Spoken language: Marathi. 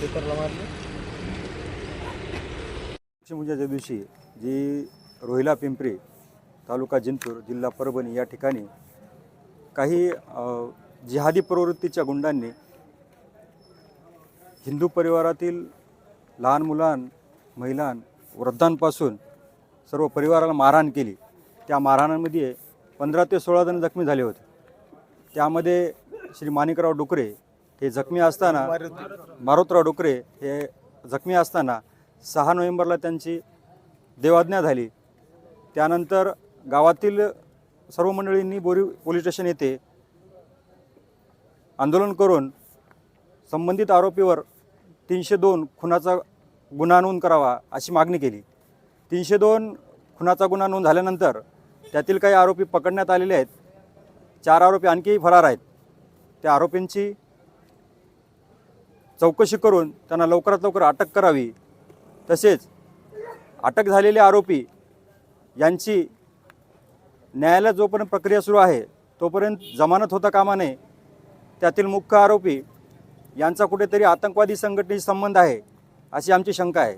पेपरला मारले. दिवशी जी रोहिला पिंपरी तालुका जिंतूर जिल्हा परभणी या ठिकाणी काही जिहादी प्रवृत्तीच्या गुंडांनी हिंदू परिवारातील लहान मुलां महिलां वृद्धांपासून सर्व परिवाराला मारहाण केली. त्या मारहाणांमध्ये पंधरा ते सोळा जण जखमी झाले होते. त्यामध्ये श्री माणिकराव डुकरे हे जखमी असताना मारुतराव डुकरे हे जखमी असताना सहा नोव्हेंबरला त्यांची देवाज्ञा झाली. त्यानंतर गावातील सर्व मंडळींनी बोरी पोलीस स्टेशन येथे आंदोलन करून संबंधित आरोपीवर तीनशे दोन खुनाचा गुन्हा नोंद करावा अशी मागणी केली. तीनशे दोन खुनाचा गुन्हा नोंद झाल्यानंतर त्यातील काही आरोपी पकडण्यात आलेले आहेत. चार आरोपी आणखीही फरार आहेत. त्या आरोपींची चौकशी करून त्यांना लवकरात लवकर अटक करावी. तसेच अटक झालेले आरोपी यांची न्यायालयात जोपर्यंत प्रक्रिया सुरू आहे तोपर्यंत जमानत होता कामा नये. त्यातील मुख्य आरोपी यांचा कुठेतरी आतंकवादी संघटनेशी संबंध आहे अशी आमची शंका आहे.